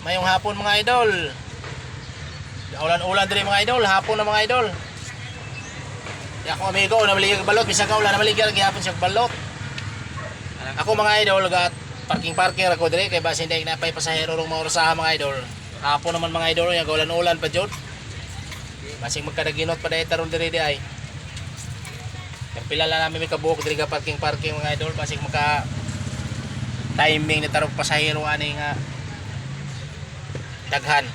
Mayong hapon mga idol. Ulan-ulan din mga idol, hapon na mga idol. Di ako amigo, na maligag balot, bisag ka ulan na maligag gihapon siya balot. Ako mga idol, gat parking parking ako dire kay basi hindi na pay pasahero rong mga mga idol. Hapon naman mga idol, yung ulan-ulan pa jud. Basing magkadaginot pa dahil taron dire di ay. Kaya pila lang namin may kabuok dire ka parking parking mga idol, basing maka timing na tarong pasahero ani nga daghan.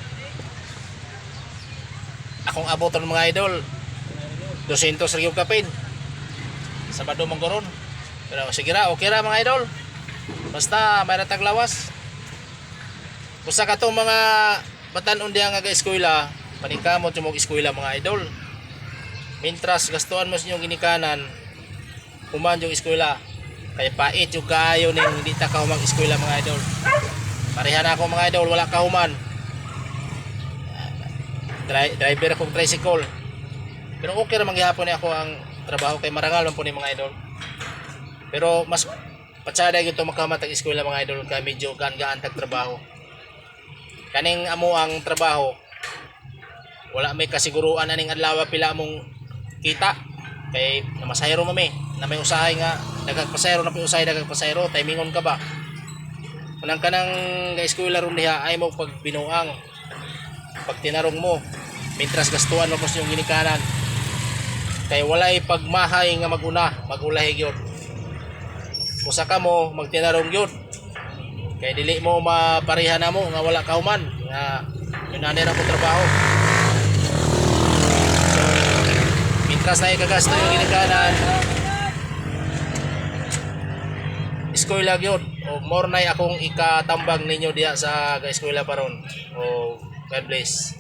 Akong aboton mga idol, 200 rin yung kapin. Sabado mong goron. Pero sige ra, okay ra mga idol. Basta may ratag lawas. Usa ka tong mga batanon diya nga eskwela, paningkamot yung mga eskwela mga idol. Mintras gastuan mo sa inyong ginikanan, human yung eskwela. Kaya pait yung kaayo ning hindi ta ka humang eskwela mga idol. Pareha na ako mga idol, wala ka human. Dri- driver akong tricycle. Pero okay ra mangyapon ni ako ang trabaho kay marangal man po ni mga idol. Pero mas patsada gyud to makamatag eskwela mga idol kay medyo gaan-gaan tag trabaho. Kaning amo ang trabaho wala may kasiguruan aning adlaw pila mong kita kay namasayro mami na may usahay nga daghang pasayro na usahay daghang pasayro timingon ka ba kanang kanang ga eskwela ron diha ay mo pag binuang pag tinarong mo mintras gastuan mo sa iyong ginikanan. Kay walay pagmahay nga maguna magulahi gyud usa ka mo magtinarong gyud kay dili mo mapareha na mo nga wala ka human nga yun na nila mo trabaho. So mintras na ikagasto yung ginikanan. Eskwela gyud o more na akong ikatambang ninyo diha sa eskwela paron o God bless